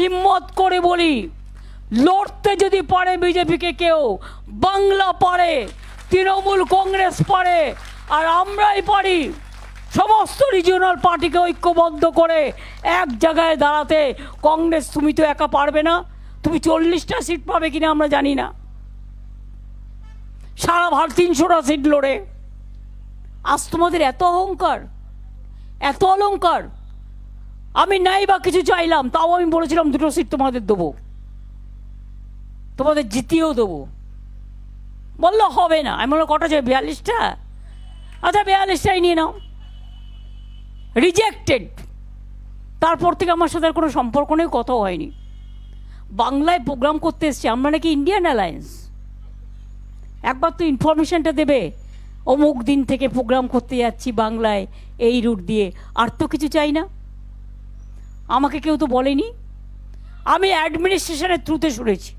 হিম্মত করে বলি, লড়তে যদি পারে বিজেপিকে কেউ, বাংলা পারে, তৃণমূল কংগ্রেস পারে, আর আমরাই পারি, সমস্ত রিজিওনাল পার্টিকে ঐক্যবদ্ধ করে এক জায়গায় দাঁড়াতে কংগ্রেস তুমি তো একা পারবে না, তুমি চল্লিশটা সিট পাবে কিনা আমরা জানি না। সারা ভারত তিনশোটা সিট লড়ে। আজ তোমাদের এত অহংকার, এত অলংকার আমি নাই বা কিছু চাইলাম, তাও আমি বলেছিলাম দুটো সিট তোমাদের দেবো। তোমাদের জিতিয়েও দেবো। বলল, হবে না। আমি বললাম, কটা চাই, বিয়াল্লিশটা? আচ্ছা বিয়াল্লিশটাই নিয়ে নাও। রিজেক্টেড তারপর থেকে আমার সাথে আর কোনো সম্পর্ক নেই, কথাও হয়নি। বাংলায় প্রোগ্রাম করতে এসছি, আমরা নাকি ইন্ডিয়ান অ্যালায়েন্স একবার তো ইনফরমেশনটা দেবে, অমুক দিন থেকে প্রোগ্রাম করতে যাচ্ছি বাংলায়, এই রুট দিয়ে। আর তো কিছু চাই না। আমাকে কেউ তো বলেনি। আমি অ্যাডমিনিস্ট্রেশনের থ্রুতে শুনেছি।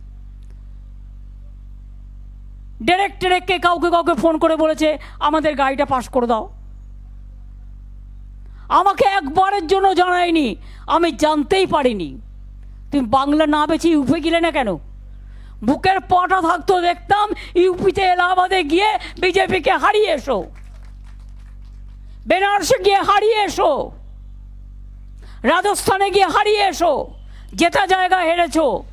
ডেরেক্ট ডেরেক্টকে কাউকে কাউকে ফোন করে বলেছে, আমাদের গাড়িটা পাস করে দাও। আমাকে একবারের জন্য জানায়নি। আমি জানতেই পারিনি। তুমি বাংলা না বেছে ইউপি গেলে না কেন? বুকের পটা থাকতো দেখতাম ইউপিতে এলাহাবাদে গিয়ে বিজেপিকে হারিয়ে এসো। বেনারসে গিয়ে হারিয়ে এসো। রাজস্থানে গিয়ে হারিয়ে এসো। যেটা জায়গা হেরেছো,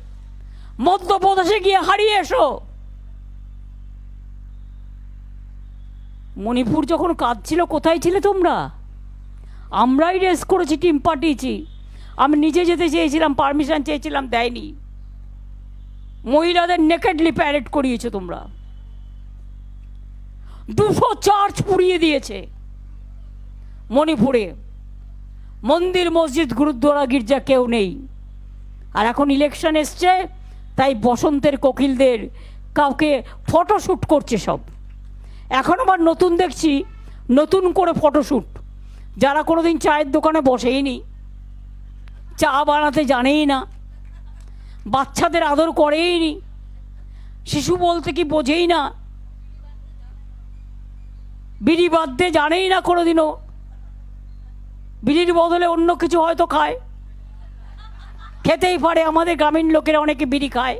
মধ্যপ্রদেশে গিয়ে হারিয়ে এসো। মণিপুর যখন কাজ ছিল কোথায় ছিলে তোমরা? আমরাই রেস করেছি টিম পাঠিয়েছি। আমি নিজে যেতে চেয়েছিলাম পারমিশন চেয়েছিলাম, দেয়নি। মহিলাদের নেকেডলি প্যারেড করিয়েছো তোমরা। দুশো চার্চ পুড়িয়ে দিয়েছে মণিপুরে। মন্দির, মসজিদ, গুরুদ্বারা, গির্জা কেউ নেই। আর এখন ইলেকশন এসছে, তাই বসন্তের কোকিলদের কাউকে ফটোশ্যুট করছে সব। এখন আবার নতুন দেখছি, নতুন করে ফটোশ্যুট যারা কোনো দিন চায়ের দোকানে বসেইনি চা বানাতে জানেই না, বাচ্চাদের আদর করেই নি, শিশু বলতে কি বোঝেই না, বিড়ি বাঁধতে জানেই না কোনোদিনও। বিড়ির বদলে অন্য কিছু হয়তো খায়। খেতেই পারে আমাদের গ্রামীণ লোকেরা অনেকে বিড়ি খায়।